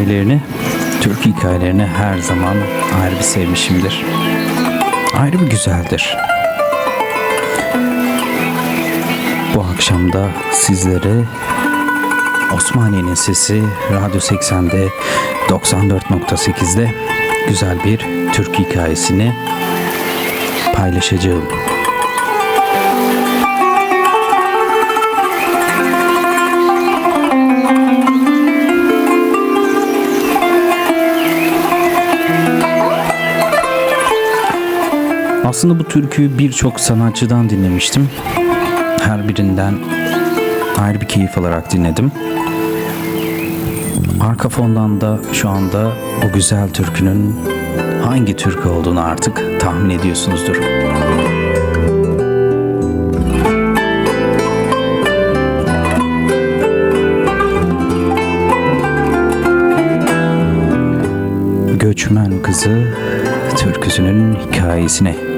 Hikayelerini, Türk hikayelerini her zaman ayrı bir sevmişimdir. Ayrı bir güzeldir. Bu akşam da sizlere Osmaniye'nin sesi Radyo 80'de 94.8'de güzel bir Türk hikayesini paylaşacağım. Aslında bu türküyü birçok sanatçıdan dinlemiştim. Her birinden ayrı bir keyif alarak dinledim. Arka fondan da şu anda o güzel türkünün hangi türkü olduğunu artık tahmin ediyorsunuzdur. Göçmen Kızı türküsünün hikayesine.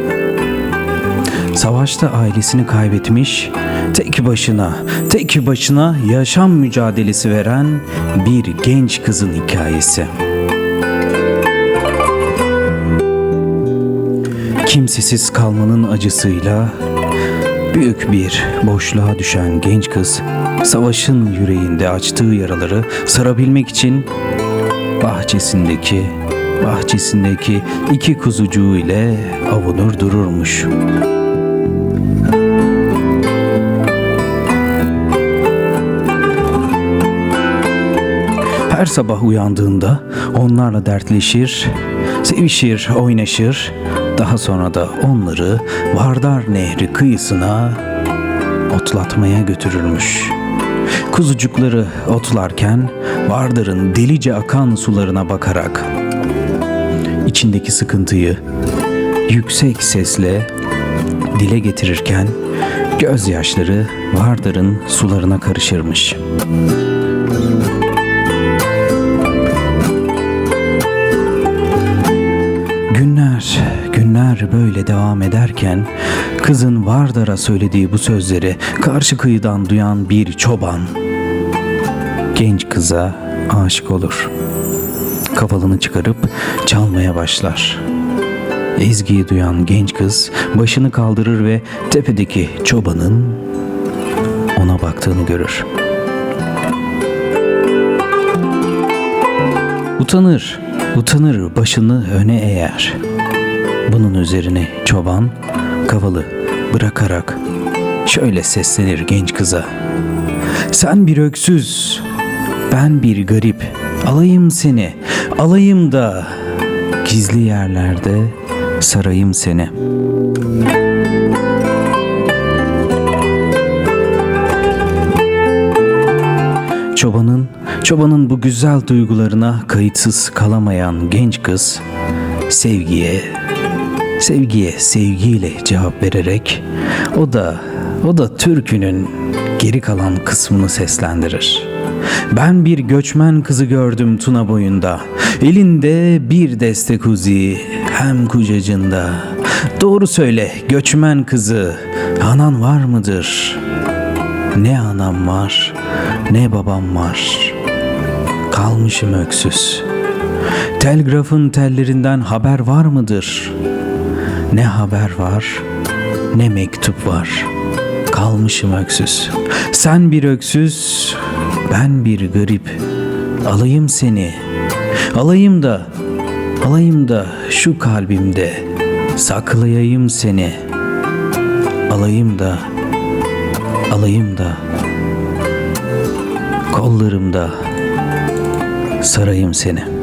Savaşta ailesini kaybetmiş, tek başına, tek başına yaşam mücadelesi veren bir genç kızın hikayesi. Kimsesiz kalmanın acısıyla büyük bir boşluğa düşen genç kız, savaşın yüreğinde açtığı yaraları sarabilmek için bahçesindeki bahçesindeki iki kuzucuğu ile avunur dururmuş. Her sabah uyandığında onlarla dertleşir, sevişir, oynaşır. Daha sonra da onları Vardar Nehri kıyısına otlatmaya götürürmüş. Kuzucukları otlarken Vardar'ın delice akan sularına bakarak içindeki sıkıntıyı yüksek sesle dile getirirken gözyaşları Vardar'ın sularına karışırmış. Devam ederken kızın Vardar'a söylediği bu sözleri karşı kıyıdan duyan bir çoban genç kıza aşık olur. Kafalını çıkarıp çalmaya başlar. Ezgiyi duyan genç kız başını kaldırır ve tepedeki çobanın ona baktığını görür. Utanır, utanır başını öne eğer. Bunun üzerine çoban kavalı bırakarak şöyle seslenir genç kıza. Sen bir öksüz, ben bir garip. Alayım seni, alayım da gizli yerlerde sarayım seni. Çobanın, çobanın bu güzel duygularına kayıtsız kalamayan genç kız sevgiye, sevgiye sevgiyle cevap vererek o da o da türkünün geri kalan kısmını seslendirir. Ben bir göçmen kızı gördüm Tuna boyunda. Elinde bir deste kuzi hem kucacında. Doğru söyle göçmen kızı anan var mıdır? Ne anam var ne babam var. Kalmışım öksüz. Telgrafın tellerinden haber var mıdır? Ne haber var ne mektup var. Kalmışım öksüz. Sen bir öksüz, ben bir garip. Alayım seni. Alayım da, alayım da şu kalbimde saklayayım seni. Alayım da, alayım da kollarımda sarayım seni.